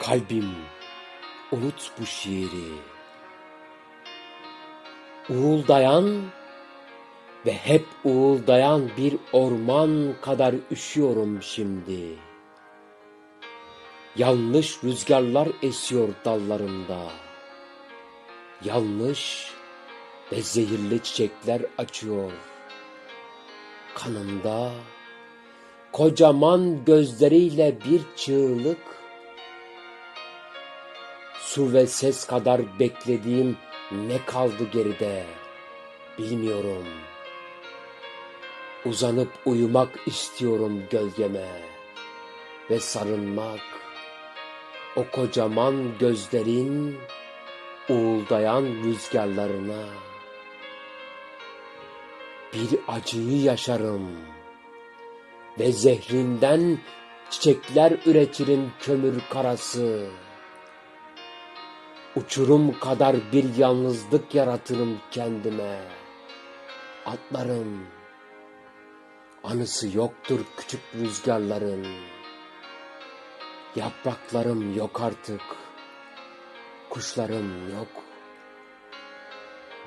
Kalbim unut bu şiiri. Uğuldayan ve hep uğuldayan bir orman kadar üşüyorum şimdi. Yanlış rüzgarlar esiyor dallarında. Yanlış ve zehirli çiçekler açıyor. Kanımda kocaman gözleriyle bir çığlık Su ve ses kadar beklediğim ne kaldı geride bilmiyorum. Uzanıp uyumak istiyorum gölgeme ve sarılmak o kocaman gözlerin uğuldayan rüzgarlarına. Bir acıyı yaşarım ve zehrinden çiçekler üretirim kömür karası. Uçurum kadar bir yalnızlık yaratırım kendime. Atlarım. Anısı yoktur küçük rüzgarların. Yapraklarım yok artık. Kuşlarım yok.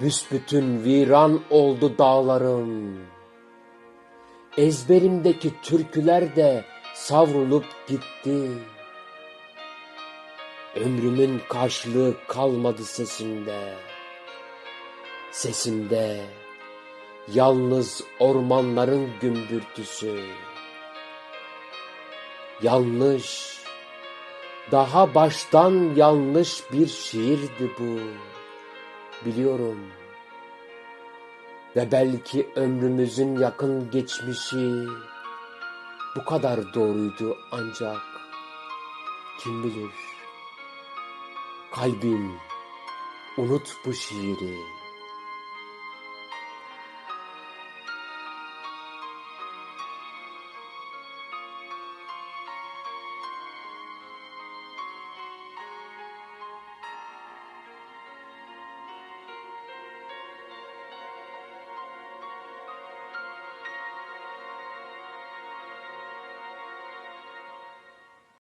Büsbütün viran oldu dağlarım. Ezberimdeki türküler de savrulup gitti. Ömrümün karşılığı kalmadı sesimde. Sesimde yalnız ormanların gümbürtüsü. Yanlış, daha baştan yanlış bir şiirdi bu. Biliyorum. Ve belki ömrümüzün yakın geçmişi bu kadar doğruydu ancak kim bilir. Kalbim unut bu şiiri.